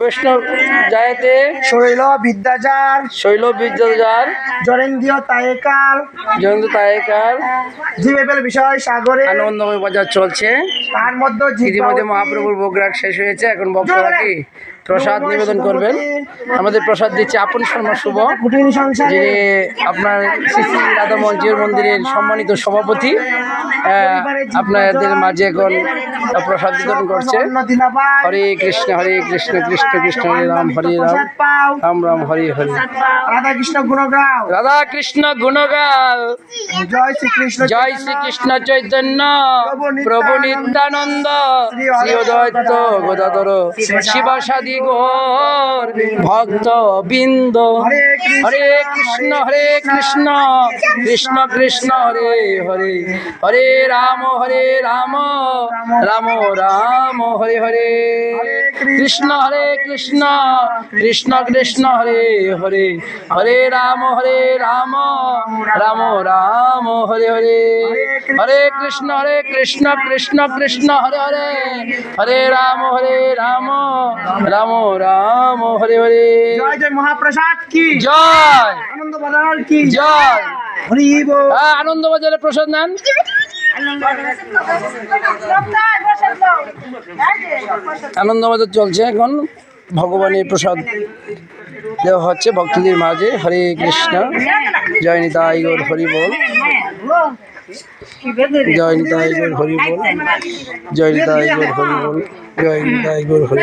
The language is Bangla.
বৈষ্ণব জায়েতে শৈল শৈল বিদ্যাজার জরেন্দ্রীয় তায়েকার জরেন্দ্র তায়েকার জীবেবেল বিষয় সাগরে। আনন্দময় বাজার চলছে। তার মধ্যে ইতিমধ্যে মহাপ্রভুর ভোগরাগ শেষ হয়েছে এখন ভক্তরা কি প্রসাদ নিবেদন করবেন। আমাদের প্রসাদ দিচ্ছে আপন শর্মা শুভ যে আপনার শ্রী রাধা মঞ্চের মন্দিরের সম্মানিত সভাপতি। আপনাদের মাঝে এখন প্রসাদ বিতরণ করছে। হরে কৃষ্ণ হরে কৃষ্ণ কৃষ্ণ কৃষ্ণ হরে রাম হরে রাম। রাম রাম হরে হরে। রাধা কৃষ্ণ গুণগাও। রাধা কৃষ্ণ গুণগাল জয় শ্রীকৃষ্ণ জয় শ্রীকৃষ্ণ চৈতন্য। প্রভু নিত্যানন্দ। শ্রী অদ্বৈত গদাধর। শিবাসাদি গৌর ভক্ত বৃন্দ হরে কৃষ্ণ হরে কৃষ্ণ। কৃষ্ণ কৃষ্ণ হরে হরে হরে রাম হরে রাম রাম রাম। হরে। হরে কৃষ্ণ হরে কৃষ্ণ কৃষ্ণ কৃষ্ণ হরে হরে হরে রাম হরে রাম রাম রাম হরে হরে হরে কৃষ্ণ হরে কৃষ্ণ কৃষ্ণ কৃষ্ণ হরে হরে হরে রাম হরে রাম রাম রাম হরে হরে। জয় জয় মহাপ্রসাদ কি? জয়। আনন্দ বাজার কি? জয়। হরি বল। হ্যাঁ আনন্দবাজারে প্রসাদ নেন। আনন্দবাজার চলছে এখন। ভগবানের প্রসাদ দেওয়া হচ্ছে ভক্তদের মাঝে। হরে কৃষ্ণ। জয় নিতাই গৌর হরি বল। জয় নিতাই গৌর হরি বল। জয় নিতাই গৌর হরি বল। জয় নিতাই গৌর হরি।